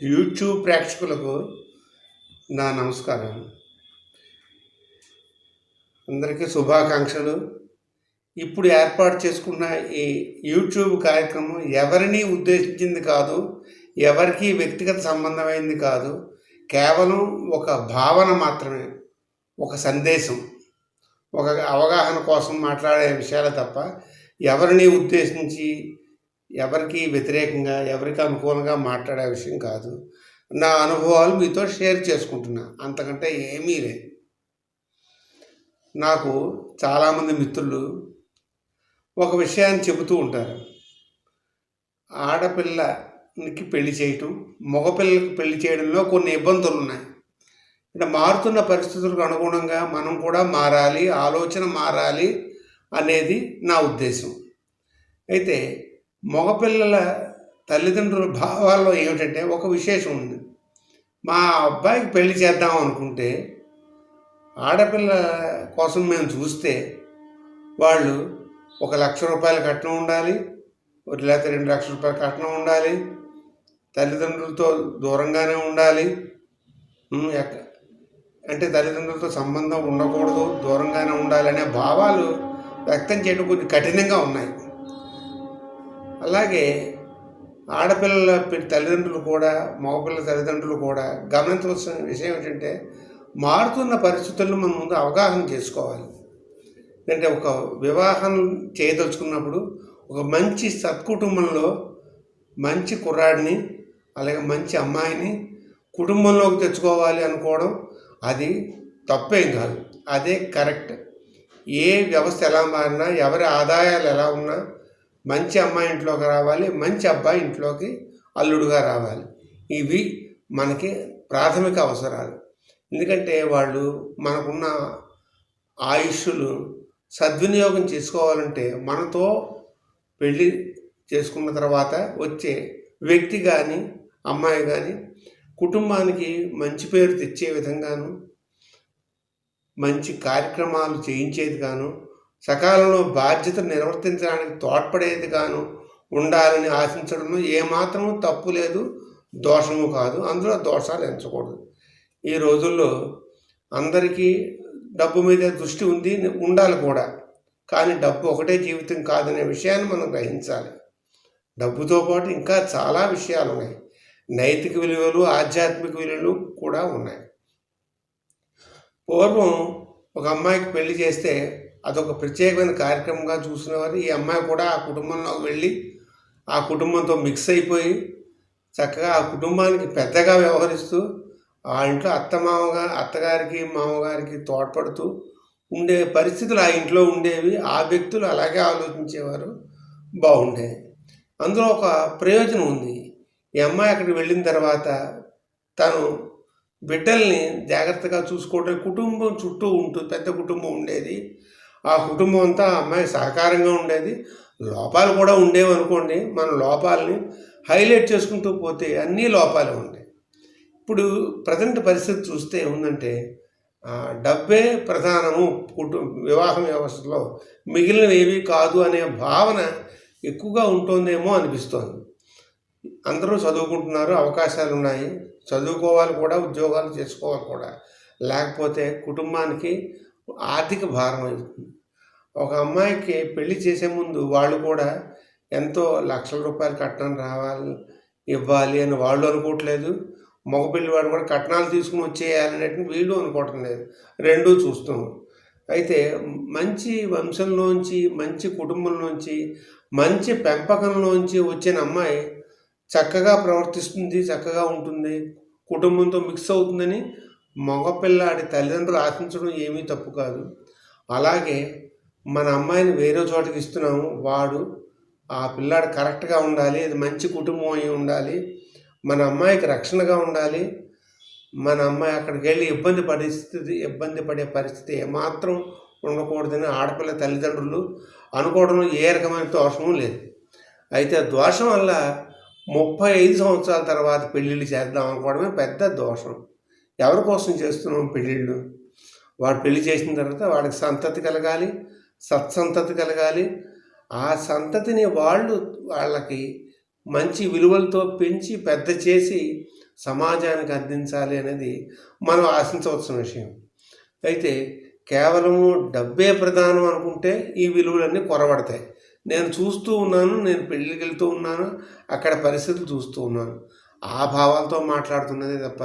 YouTube ప్రేక్షకులకు నా నమస్కారం. అందరికీ శుభాకాంక్షలు. ఇప్పుడు ఏర్పాటు చేసుకున్న ఈ యూట్యూబ్ కార్యక్రమం ఎవరిని ఉద్దేశించింది కాదు ఎవరికి వ్యక్తిగత సంబంధమైంది కాదు కేవలం ఒక భావన మాత్రమే ఒక సందేశం ఒక అవగాహన కోసం మాట్లాడే విషయాలు తప్ప ఎవరిని ఉద్దేశించి ఎవరికి వ్యతిరేకంగా ఎవరికి అనుకూలంగా మాట్లాడే విషయం కాదు. నా అనుభవాలు మీతో షేర్ చేసుకుంటున్నా. అంతకంటే ఏమీ లేదు నాకు చాలామంది మిత్రులు ఒక విషయాన్ని చెబుతూ ఉంటారు. ఆడపిల్లకి పెళ్ళి చేయటం మగపిల్లకి పెళ్ళి చేయడంలో కొన్ని ఇబ్బందులు ఉన్నాయి అంటే మారుతున్న పరిస్థితులకు అనుగుణంగా మనం కూడా మారాలి ఆలోచన మారాలి అనేది నా ఉద్దేశం. అయితే మగపిల్లల తల్లిదండ్రుల భావాల్లో ఏమిటంటే ఒక విశేషం ఉంది. మా అబ్బాయికి పెళ్ళి చేద్దాం అనుకుంటే ఆడపిల్ల కోసం మేము చూస్తే వాళ్ళు ఒక లక్ష రూపాయల కట్నం ఉండాలి లేకపోతే రెండు లక్షల రూపాయల కట్నం ఉండాలి తల్లిదండ్రులతో దూరంగానే ఉండాలి ఎక్క- అంటే తల్లిదండ్రులతో సంబంధం ఉండకూడదు దూరంగానే ఉండాలనే భావాలు వ్యక్తం చేయడం కొంచెం కఠినంగా ఉన్నాయి. అలాగే ఆడపిల్లల తల్లిదండ్రులు కూడా మగపిల్లల తల్లిదండ్రులు కూడా గమనించవలసిన విషయం ఏంటంటే మారుతున్న పరిస్థితులను మనం ముందు అవగాహన చేసుకోవాలి. అంటే ఒక వివాహం చేయదలుచుకున్నప్పుడు ఒక మంచి సత్కుటుంబంలో మంచి కుర్రాడిని అలాగే మంచి అమ్మాయిని కుటుంబంలోకి తెచ్చుకోవాలి అనుకోవడం అది తప్పేం కాదు. అదే కరెక్ట్. ఏ వ్యవస్థ ఎలా మారినా ఎవరి ఆదాయాలు ఎలా ఉన్నా మంచి అమ్మాయి ఇంట్లోకి రావాలి మంచి అబ్బాయి ఇంట్లోకి అల్లుడుగా రావాలి. ఇవి మనకి ప్రాథమిక అవసరాలు. ఎందుకంటే వాళ్ళు మనకున్న ఆయుష్లు సద్వినియోగం చేసుకోవాలంటే మనతో పెళ్ళి చేసుకున్న తర్వాత వచ్చే వ్యక్తి కానీ అమ్మాయి కానీ కుటుంబానికి మంచి పేరు తెచ్చే విధంగాను మంచి కార్యక్రమాలు చేయించేది గాను సకాలంలో బాధ్యత నిర్వర్తించడానికి తోడ్పడేది గాను ఉండాలని ఆశించడంలో ఏమాత్రము తప్పు లేదు దోషము కాదు. అందులో దోషాలు ఎంచకూడదు. ఈ రోజుల్లో అందరికీ డబ్బు మీద దృష్టి ఉంది ఉండాలి కూడా. కానీ డబ్బు ఒకటే జీవితం కాదనే విషయాన్ని మనం గ్రహించాలి. డబ్బుతో పాటు ఇంకా చాలా విషయాలు ఉన్నాయి. నైతిక విలువలు ఆధ్యాత్మిక విలువలు కూడా ఉన్నాయి. పూర్వం ఒక అమ్మాయికి పెళ్ళి చేస్తే అదొక ప్రత్యేకమైన కార్యక్రమంగా చూసినవారు. ఈ అమ్మాయి కూడా ఆ కుటుంబంలో వెళ్ళి ఆ కుటుంబంతో మిక్స్ అయిపోయి చక్కగా ఆ కుటుంబానికి పెద్దగా వ్యవహరిస్తూ ఆ ఇంట్లో అత్తమామగా అత్తగారికి మామగారికి తోడ్పడుతూ ఉండే పరిస్థితులు ఆ ఇంట్లో ఉండేవి. ఆ వ్యక్తులు అలాగే ఆలోచించేవారు. బాగుండే అందులో ఒక ప్రయోజనం ఉంది. ఈ అమ్మాయి అక్కడికి వెళ్ళిన తర్వాత తను బిడ్డల్ని జాగ్రత్తగా చూసుకోవడం కుటుంబం చుట్టూ ఉంటుంది పెద్ద కుటుంబం ఉండేది. ఆ కుటుంబం అంతా అమ్మాయి సహకారంగా ఉండేది. లోపాలు కూడా ఉండేవి అనుకోండి. మన లోపాలని హైలైట్ చేసుకుంటూ పోతే అన్నీ లోపాలే ఉంటాయి. ఇప్పుడు ప్రజెంట్ పరిస్థితి చూస్తే ఏముందంటే డబ్బే ప్రధానము కుటుంబ వివాహ వ్యవస్థలో మిగిలినవి ఏవి కాదు అనే భావన ఎక్కువగా ఉంటుందేమో అనిపిస్తోంది. అందరూ చదువుకుంటున్నారు అవకాశాలు ఉన్నాయి. చదువుకోవాలి కూడా ఉద్యోగాలు చేసుకోవాలి కూడా. లేకపోతే కుటుంబానికి ఆర్థిక భారం అవుతుంది. ఒక అమ్మాయికి పెళ్ళి చేసే ముందు వాళ్ళు కూడా ఎంతో లక్షల రూపాయలు కట్నం రావాలి ఇవ్వాలి అని వాళ్ళు అనుకోవట్లేదు. మగపిల్లి వాడు కూడా కట్నాలు తీసుకుని వచ్చేయాలనేట్టు వీళ్ళు అనుకోవటం లేదు. రెండూ చూస్తున్నాం. అయితే మంచి వంశంలోంచి మంచి కుటుంబంలోంచి మంచి పెంపకంలోంచి వచ్చిన అమ్మాయి చక్కగా ప్రవర్తిస్తుంది చక్కగా ఉంటుంది కుటుంబంతో మిక్స్ అవుతుందని మగపిల్లాడి తల్లిదండ్రులు ఆశించడం ఏమీ తప్పు కాదు. అలాగే మన అమ్మాయిని వేరే చోటకి ఇస్తున్నాము. వాడు ఆ పిల్లాడు కరెక్ట్గా ఉండాలి అది మంచి కుటుంబం అయి ఉండాలి మన అమ్మాయికి రక్షణగా ఉండాలి మన అమ్మాయి అక్కడికి వెళ్ళి ఇబ్బంది పరిస్థితి ఇబ్బంది పడే పరిస్థితి ఏమాత్రం ఉండకూడదని ఆడపిల్ల తల్లిదండ్రులు అనుకోవడంలో ఏ రకమైన దోషము లేదు. అయితే దోషం వల్ల ముప్పై ఐదు సంవత్సరాల తర్వాత పెళ్ళిళ్ళు చేద్దాం అనుకోవడమే పెద్ద దోషం. ఎవరి కోసం చేస్తున్నాం పెళ్ళిళ్ళు? వాడు పెళ్ళి చేసిన తర్వాత వాడికి సంతతి కలగాలి సత్సంతతి కలగాలి. ఆ సంతతిని వాళ్ళు వాళ్ళకి మంచి విలువలతో పెంచి పెద్ద చేసి సమాజానికి అందించాలి అనేది మనం ఆశించవలసిన విషయం. అయితే కేవలము డబ్బే ప్రధానం అనుకుంటే ఈ విలువలన్నీ కొరబడతాయి నేను చూస్తూ ఉన్నాను నేను పెళ్ళికి వెళ్తూ ఉన్నాను అక్కడ పరిస్థితులు చూస్తూ ఉన్నాను. ఆ భావాలతో మాట్లాడుతున్నదే తప్ప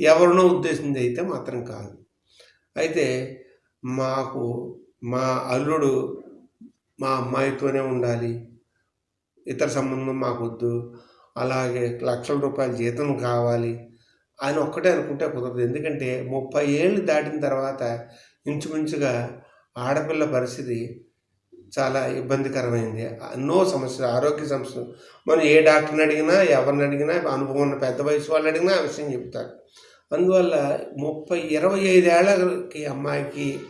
ఎవరినో ఉద్దేశించి అయితే మాత్రం కాదు. అయితే మాకు మా అల్లుడు మా అమ్మాయితోనే ఉండాలి. ఇతర సంబంధం మాకొద్దు. అలాగే లక్షల రూపాయల జీతం కావాలి అని ఒక్కటే అనుకుంటే కుదరదు. ఎందుకంటే ముప్పై ఏళ్ళు దాటిన తర్వాత ఇంచుమించుగా ఆడపిల్ల పరిస్థితి చాలా ఇబ్బందికరమైంది. ఎన్నో సమస్యలు ఆరోగ్య సమస్యలు. మనం ఏ డాక్టర్ని అడిగినా ఎవరిని అడిగినా అనుభవం ఉన్న పెద్ద వయసు వాళ్ళు అడిగినా ఆ విషయం చెప్తారు. అందువల్ల ముప్పై ఇరవై ఐదేళ్ళకి అమ్మాయికి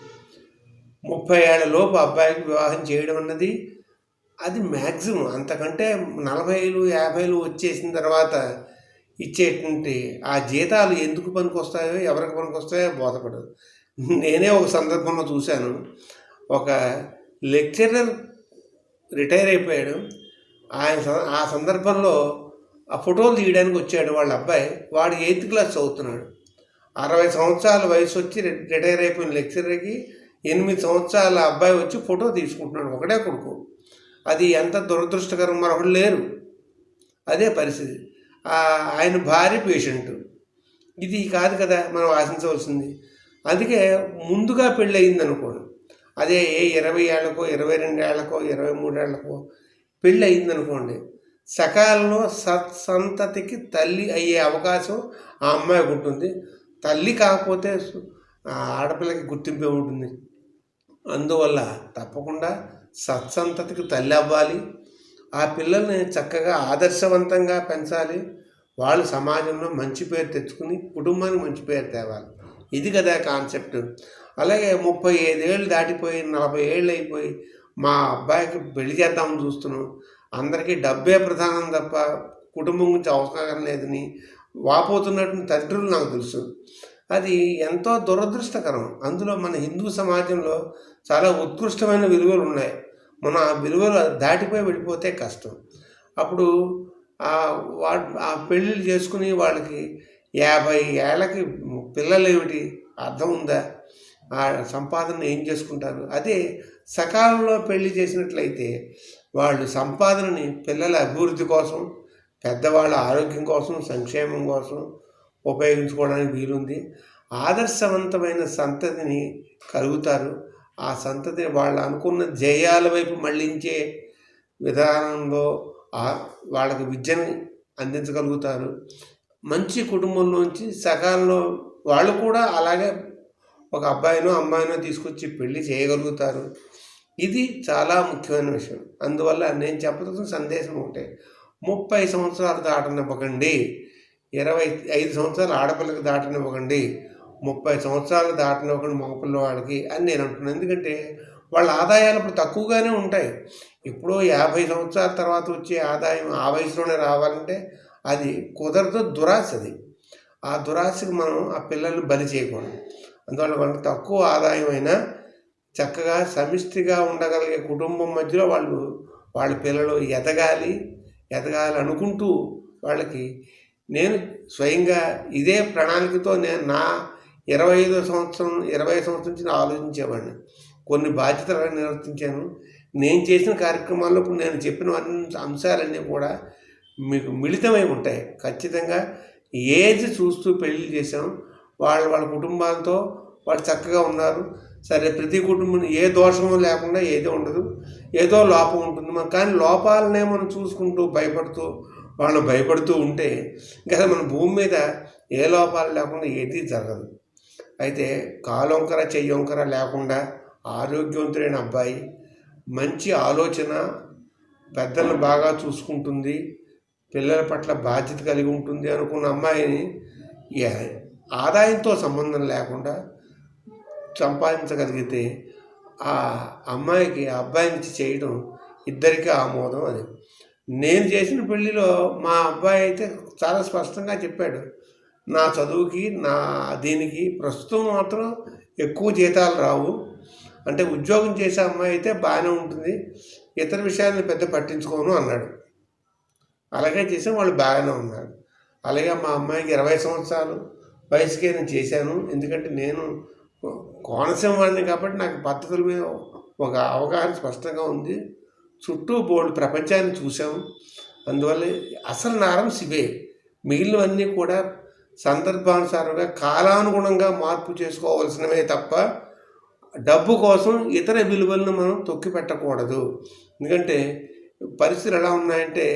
ముప్పై ఏళ్ళలోపు అబ్బాయికి వివాహం చేయడం అన్నది అది మ్యాక్సిమం అంతకంటే నలభైలు యాభైలు వచ్చేసిన తర్వాత ఇచ్చేటువంటి ఆ జీతాలు ఎందుకు పనికొస్తాయో ఎవరికి పనికొస్తాయో బోధపడదు. నేనే ఒక సందర్భంలో చూశాను. ఒక లెక్చరర్ రిటైర్ అయిపోయాడు. ఆయన స- ఆ సందర్భంలో ఆ ఫోటోలు తీయడానికి వచ్చాడు వాళ్ళ అబ్బాయి. వాడు ఎయిత్ క్లాస్ చదువుతున్నాడు. అరవై సంవత్సరాల వయసు వచ్చి రిటైర్ అయిపోయిన లెక్చరర్కి ఎనిమిది సంవత్సరాల అబ్బాయి వచ్చి ఫోటో తీసుకుంటున్నాడు. ఒకటే కొడుకు. అది ఎంత దురదృష్టకరం మరొకడు లేరు. అదే పరిస్థితి. ఆయన భార్య పేషెంట్. ఇది కాదు కదా మనం ఆశించవలసింది. అందుకే ముందుగా పెళ్ళి అయింది అనుకోండి అదే ఏ ఇరవై ఏళ్ళకో ఇరవై రెండు ఏళ్ళకో ఇరవై మూడేళ్ళకో పెళ్ళి అయిందనుకోండి సకాలంలో సత్సంతతికి తల్లి అయ్యే అవకాశం ఆ అమ్మాయికి ఉంటుంది. తల్లి కాకపోతే ఆడపిల్లకి గుర్తింపే ఉంటుంది. అందువల్ల తప్పకుండా సత్సంతతికి తల్లి అవ్వాలి. ఆ పిల్లల్ని చక్కగా ఆదర్శవంతంగా పెంచాలి. వాళ్ళు సమాజంలో మంచి పేరు తెచ్చుకుని కుటుంబానికి మంచి పేరు తేవాలి. ఇది కదా కాన్సెప్ట్. అలాగే ముప్పై ఐదేళ్ళు దాటిపోయి నలభై ఏళ్ళు అయిపోయి మా అబ్బాయికి పెళ్ళి చేద్దామని చూస్తున్నాం. అందరికీ డబ్బే ప్రధానం తప్ప కుటుంబం గురించి అవసరం లేదని వాపోతున్నటువంటి తండ్రులు నాకు తెలుసు. అది ఎంతో దురదృష్టకరం. అందులో మన హిందూ సమాజంలో చాలా ఉత్కృష్టమైన విలువలు ఉన్నాయి. మనం ఆ విలువలు దాటిపోయి వెళ్ళిపోతే కష్టం. అప్పుడు వా ఆ పెళ్ళిళ్ళు చేసుకుని వాళ్ళకి యాభై ఏళ్ళకి పిల్లలు ఏమిటి అర్థం ఉందా? ఆ సంపాదన ఏం చేసుకుంటారు? అదే సకాలంలో పెళ్ళి చేసినట్లయితే వాళ్ళు సంపాదనని పిల్లల అభివృద్ధి కోసం పెద్దవాళ్ళ ఆరోగ్యం కోసం సంక్షేమం కోసం ఉపయోగించుకోవడానికి వీలుంది. ఆదర్శవంతమైన సంతతిని కలుగుతారు. ఆ సంతతిని వాళ్ళు అనుకున్న జయాల వైపు మళ్ళించే విధానంలో వాళ్ళకి విద్యను అందించగలుగుతారు. మంచి కుటుంబంలోంచి సకాలంలో వాళ్ళు కూడా అలాగే ఒక అబ్బాయినో అమ్మాయినో తీసుకొచ్చి పెళ్ళి చేయగలుగుతారు. ఇది చాలా ముఖ్యమైన విషయం. అందువల్ల నేను చెప్పదలసిన సందేశం ఒకటే. ముప్పై సంవత్సరాలు దాటనివ్వకండి. ఇరవై ఐదు సంవత్సరాలు ఆడపిల్లకి దాటనివ్వకండి. ముప్పై సంవత్సరాలు దాటనివ్వకండి మగపిల్ల వాళ్ళకి అని నేను అంటున్నాను ఎందుకంటే వాళ్ళ ఆదాయాలు ఇప్పుడు తక్కువగానే ఉంటాయి. ఇప్పుడు యాభై సంవత్సరాల తర్వాత వచ్చే ఆదాయం ఆ వయసులోనే రావాలంటే అది కుదరదు దురాశ అది. ఆ దురాశకు మనం ఆ పిల్లల్ని బలి చేయకూడదు. అందువల్ల వాళ్ళకి తక్కువ ఆదాయం అయినా చక్కగా సమిష్టిగా ఉండగలిగే కుటుంబం మధ్యలో వాళ్ళు వాళ్ళ పిల్లలు ఎదగాలి ఎదగాలి అనుకుంటూ వాళ్ళకి నేను స్వయంగా ఇదే ప్రణాళికతో నేను నా ఇరవై ఐదో సంవత్సరం ఇరవై సంవత్సరం నుంచి నేను ఆలోచించేవాడిని. కొన్ని బాధ్యతలు నిర్వర్తించాను. నేను చేసిన కార్యక్రమాల్లో ఇప్పుడు నేను చెప్పిన అంశాలన్నీ కూడా మీకు మిళితమై ఉంటాయి. ఖచ్చితంగా ఏది చూస్తూ పెళ్ళి చేసాం వాళ్ళు వాళ్ళ కుటుంబాలతో వాళ్ళు చక్కగా ఉన్నారు. సరే ప్రతి కుటుంబం ఏ దోషము లేకుండా ఏదో ఉండదు. ఏదో లోపం ఉంటుంది. మనం కానీ లోపాలనే మనం చూసుకుంటూ భయపడుతూ వాళ్ళు భయపడుతూ ఉంటే ఇంకా మన భూమి మీద ఏ లోపాలు లేకుండా ఏది జరగదు. అయితే కాలొంకర చెయ్యొంకర లేకుండా ఆరోగ్యవంతుడైన అబ్బాయి మంచి ఆలోచన పెద్దలను బాగా చూసుకుంటుంది పిల్లల పట్ల బాధ్యత కలిగి ఉంటుంది అనుకున్న అమ్మాయిని ఆదాయంతో సంబంధం లేకుండా సంపాదించగలిగితే ఆ అమ్మాయికి ఆ అబ్బాయి నుంచి చేయడం ఇద్దరికీ ఆమోదం అది. నేను చేసిన పెళ్ళిలో మా అబ్బాయి అయితే చాలా స్పష్టంగా చెప్పాడు నా చదువుకి నా దీనికి ప్రస్తుతం మాత్రం ఎక్కువ జీతాలు రావు. అంటే ఉద్యోగం చేసే అమ్మాయి అయితే బాగానే ఉంటుంది ఇతర విషయాలను పెద్ద పట్టించుకోను అన్నాడు. అలాగే చేసాం వాళ్ళు బాగానే ఉన్నారు. అలాగే మా అమ్మాయికి ఇరవై సంవత్సరాలు వయసుకే నేను చేశాను. ఎందుకంటే నేను కోనసీమ వాడిని కాబట్టి నాకు పద్ధతుల మీద ఒక అవగాహన స్పష్టంగా ఉంది. చుట్టూ బోల్డ్ ప్రపంచాన్ని చూసాము అందువల్ల అసలు నారం శివే. మిగిలినవన్నీ కూడా సందర్భానుసారంగా కాలానుగుణంగా మార్పు చేసుకోవాల్సినవే తప్ప డబ్బు కోసం ఇతర విలువలను మనం తొక్కి పెట్టకూడదు. ఎందుకంటే పరిస్థితులు ఎలా ఉన్నాయంటే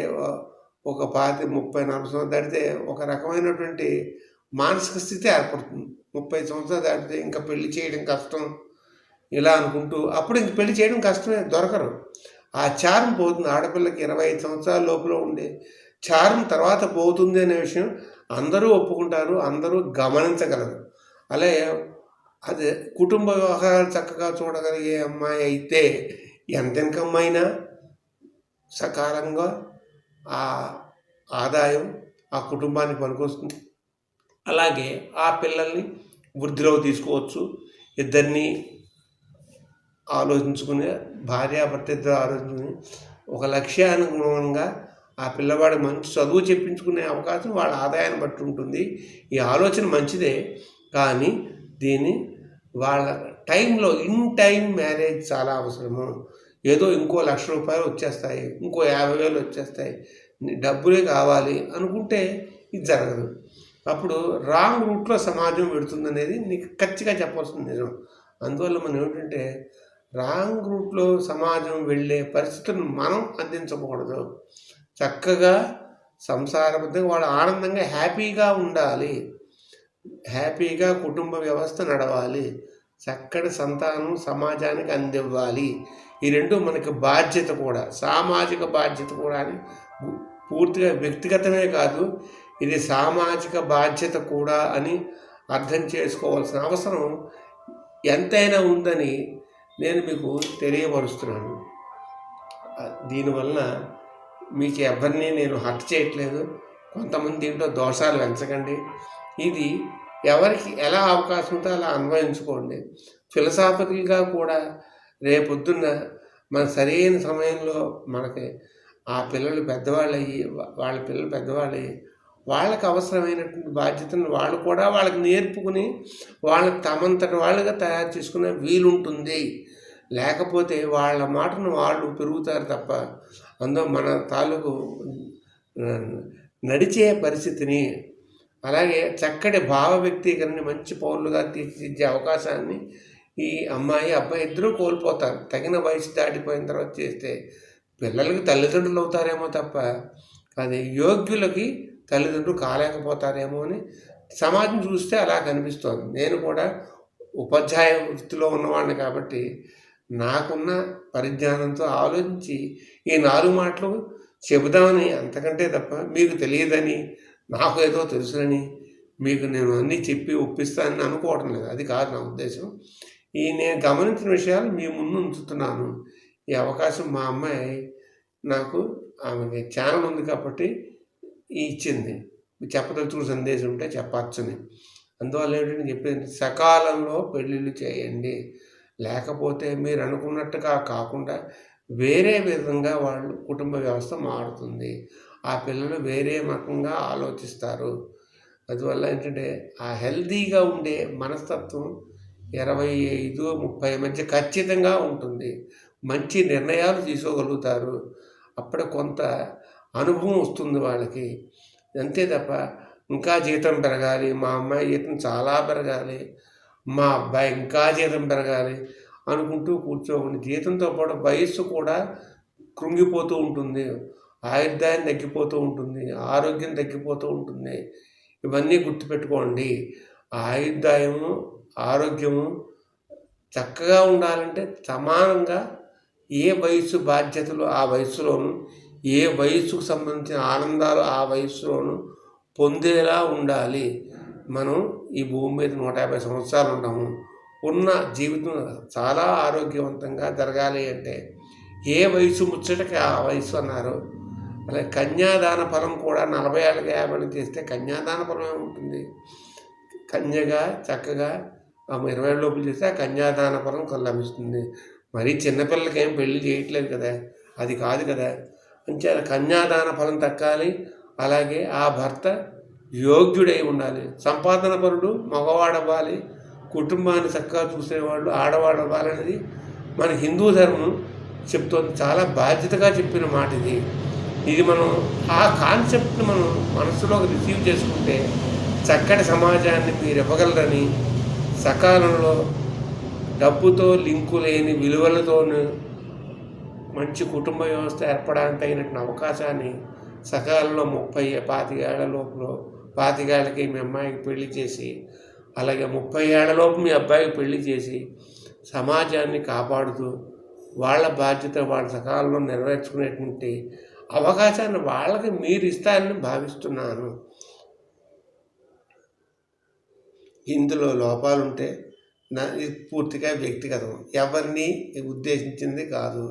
ఒక పాతి ముప్పై నలభై సంవత్సరాలు దాటితే ఒక రకమైనటువంటి మానసిక స్థితి ఏర్పడుతుంది. ముప్పై సంవత్సరాలు దాటితే ఇంకా పెళ్ళి చేయడం కష్టం. ఇలా అనుకుంటూ అప్పుడు ఇంక పెళ్ళి చేయడం కష్టమే దొరకరు. ఆ చారం పోతుంది. ఆడపిల్లకి ఇరవై ఐదు సంవత్సరాల లోపల ఉండే చారం తర్వాత పోతుంది అనే విషయం అందరూ ఒప్పుకుంటారు అందరూ గమనించగలరు. అలాగే అదే కుటుంబ వ్యవహారాలు చక్కగా చూడగలిగే అమ్మాయి అయితే ఎంత ఇన్కమ్ అయినా సకాలంగా ఆ ఆదాయం ఆ కుటుంబానికి పనికొస్తుంది. అలాగే ఆ పిల్లల్ని వృద్ధిలోకి తీసుకోవచ్చు. ఇద్దరిని ఆలోచించుకునే భార్యాభర్త ఇద్దరు ఆలోచించుకుని ఒక లక్ష్యానుగుణంగా ఆ పిల్లవాడు మంచి చదువు చెప్పించుకునే అవకాశం వాళ్ళ ఆదాయాన్ని బట్టి ఉంటుంది. ఈ ఆలోచన మంచిదే కానీ దీన్ని వాళ్ళ టైంలో ఇన్ టైం మ్యారేజ్ చాలా అవసరము. ఏదో ఇంకో లక్ష రూపాయలు వచ్చేస్తాయి ఇంకో యాభై వేలు వచ్చేస్తాయి డబ్బులే కావాలి అనుకుంటే ఇది జరగదు. అప్పుడు రాంగ్ రూట్లో సమాజం పెడుతుందనేది నీకు ఖచ్చితంగా చెప్పాల్సింది నిజం. అందువల్ల మనం ఏమిటంటే రాంగ్ రూట్లో సమాజం వెళ్ళే పరిస్థితులను మనం అందించకూడదు. చక్కగా సంసారబద్ధంగా వాళ్ళు ఆనందంగా హ్యాపీగా ఉండాలి. హ్యాపీగా కుటుంబ వ్యవస్థ నడవాలి. చక్కటి సంతానం సమాజానికి అందివ్వాలి. ఈ రెండు మనకి బాధ్యత కూడా సామాజిక బాధ్యత కూడా అని పూర్తిగా వ్యక్తిగతమే కాదు ఇది సామాజిక బాధ్యత కూడా అని అర్థం చేసుకోవాల్సిన అవసరం ఎంతైనా ఉందని నేను మీకు తెలియపరుస్తున్నాను. దీనివల్ల మీకు ఎవరిని నేను హర్ట్ చేయట్లేదు. కొంతమంది దీంట్లో దోషాలు పెంచకండి ఇది ఎవరికి ఎలా అవకాశం ఉంటే అలా అన్వయించుకోండి. ఫిలసాఫికల్గా కూడా రేపొద్దున్న మన సరైన సమయంలో మనకి ఆ పిల్లలు పెద్దవాళ్ళు అయ్యి వాళ్ళ పిల్లలు పెద్దవాళ్ళు అయ్యి వాళ్ళకి అవసరమైనటువంటి బాధ్యతను వాళ్ళు కూడా వాళ్ళకి నేర్పుకుని వాళ్ళకి తమంతటి వాళ్ళుగా తయారు చేసుకునే వీలుంటుంది. లేకపోతే వాళ్ళ మాటను వాళ్ళు పెరుగుతారు తప్ప అందులో మన తాలూకు నడిచే పరిస్థితిని అలాగే చక్కటి భావ వ్యక్తీకరణని మంచి పౌరులుగా తీర్చిదిద్దే అవకాశాన్ని ఈ అమ్మాయి అబ్బాయి ఇద్దరూ కోల్పోతారు. తగిన వయసు దాటిపోయిన తర్వాత చేస్తే పిల్లలకి తల్లిదండ్రులు అవుతారేమో తప్ప అది యోగ్యులకి తల్లిదండ్రులు కాలేకపోతారేమో అని సమాజం చూస్తే అలా కనిపిస్తోంది. నేను కూడా ఉపాధ్యాయ వృత్తిలో ఉన్నవాడిని కాబట్టి నాకున్న పరిజ్ఞానంతో ఆలోచించి ఈ నాలుగు మాటలు చెబుదామని అంతకంటే తప్ప మీకు తెలియదని నాకు ఏదో తెలుసునని మీకు నేను అన్నీ చెప్పి ఒప్పిస్తానని అనుకోవడం లేదు. అది కాదు నా ఉద్దేశం. ఈ నేను గమనించిన విషయాలు మీ ముందు ఉంచుతున్నాను. ఈ అవకాశం మా అమ్మాయి నాకు ఆమెకి ఛానల్ ఉంది కాబట్టి ఇచ్చింది. చెప్పదలుచుకున్న సందేశం ఉంటే చెప్పచ్చని అందువల్ల ఏంటంటే చెప్పింది సకాలంలో పెళ్ళిళ్ళు చేయండి. లేకపోతే మీరు అనుకున్నట్టుగా కాకుండా వేరే విధంగా వాళ్ళు కుటుంబ వ్యవస్థ మారుతుంది. ఆ పిల్లలు వేరే రకంగా ఆలోచిస్తారు. అందువల్ల ఏంటంటే ఆ హెల్తీగా ఉండే మనస్తత్వం ఇరవై ఐదు ముప్పై మధ్య ఖచ్చితంగా ఉంటుంది. మంచి నిర్ణయాలు తీసుకోగలుగుతారు. అప్పుడే కొంత అనుభవం వస్తుంది వాళ్ళకి. అంతే తప్ప ఇంకా జీతం పెరగాలి మా అమ్మాయి జీతం చాలా పెరగాలి మా అబ్బాయి ఇంకా జీతం పెరగాలి అనుకుంటూ కూర్చోకండి జీతంతో పాటు వయస్సు కూడా కృంగిపోతూ ఉంటుంది ఆయుర్దాయం తగ్గిపోతూ ఉంటుంది ఆరోగ్యం తగ్గిపోతూ ఉంటుంది. ఇవన్నీ గుర్తుపెట్టుకోండి. ఆయుర్దాయము ఆరోగ్యము చక్కగా ఉండాలంటే సమానంగా ఏ వయసు బాధ్యతలు ఆ వయసులోనూ ఏ వయసుకు సంబంధించిన ఆనందాలు ఆ వయసులోనూ పొందేలా ఉండాలి. మనం ఈ భూమి మీద నూట యాభై సంవత్సరాలు ఉన్నాము ఉన్న జీవితం చాలా ఆరోగ్యవంతంగా జరగాలి అంటే ఏ వయసు ముచ్చటకి ఆ వయసు అన్నారు. అలాగే కన్యాదాన ఫలం కూడా నలభై ఏళ్ళకి యాభై చేస్తే కన్యాదాన ఫలం ఉంటుంది కన్యగా చక్కగా ఇరవై ఏళ్ళ లోపల చేస్తే ఆ కన్యాదాన ఫలం లభిస్తుంది మరీ చిన్నపిల్లలకి ఏం పెళ్ళి చేయట్లేదు కదా? అది కాదు కదా? అంచే కన్యాదాన ఫలం తక్కాలి. అలాగే ఆ భర్త యోగ్యుడై ఉండాలి. సంపాదన పరుడు మగవాడవ్వాలి. కుటుంబాన్ని చక్కగా చూసేవాళ్ళు ఆడవాడు అవ్వాలనేది మన హిందూ ధర్మం చెప్తోంది. చాలా బాధ్యతగా చెప్పిన మాట ఇది. ఇది మనం ఆ కాన్సెప్ట్ని మనం మనసులోకి రిసీవ్ చేసుకుంటే చక్కటి సమాజాన్ని మీరు ఇవ్వగలరని సకాలంలో డబ్బుతో లింకు లేని విలువలతో మంచి కుటుంబ వ్యవస్థ ఏర్పడడానికి తగినటువంటి అవకాశాన్ని సకాలంలో ముప్పై పాతికేళ్ళ లోపల పాతికేళ్ళకి మీ అమ్మాయికి పెళ్ళి చేసి అలాగే ముప్పై ఏళ్ళలోపు మీ అబ్బాయికి పెళ్ళి చేసి సమాజాన్ని కాపాడుతూ వాళ్ళ బాధ్యత వాళ్ళ సకాలంలో నెరవేర్చుకునేటువంటి అవకాశాన్ని వాళ్ళకి మీరు ఇస్తారని భావిస్తున్నాను. ఇందులో లోపాలుంటే నా ఇది పూర్తిగా వ్యక్తిగతం. ఎవరిని ఉద్దేశించింది కాదు.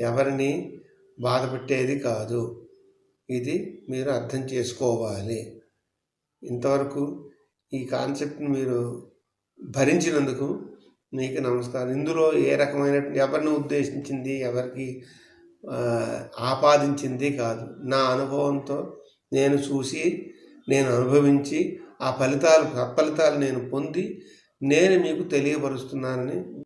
ఎవరిని బాధపెట్టేది కాదు. ఇది మీరు అర్థం చేసుకోవాలి. ఇంతవరకు ఈ కాన్సెప్ట్ని మీరు భరించినందుకు మీకు నమస్కారం. ఇందులో ఏ రకమైన ఎవరిని ఉద్దేశించింది ఎవరికి ఆపాదించింది కాదు. నా అనుభవంతో నేను చూసి నేను అనుభవించి ఆ ఫలితాలు సత్ఫలితాలు నేను పొంది నేను మీకు తెలియపరుస్తున్నానని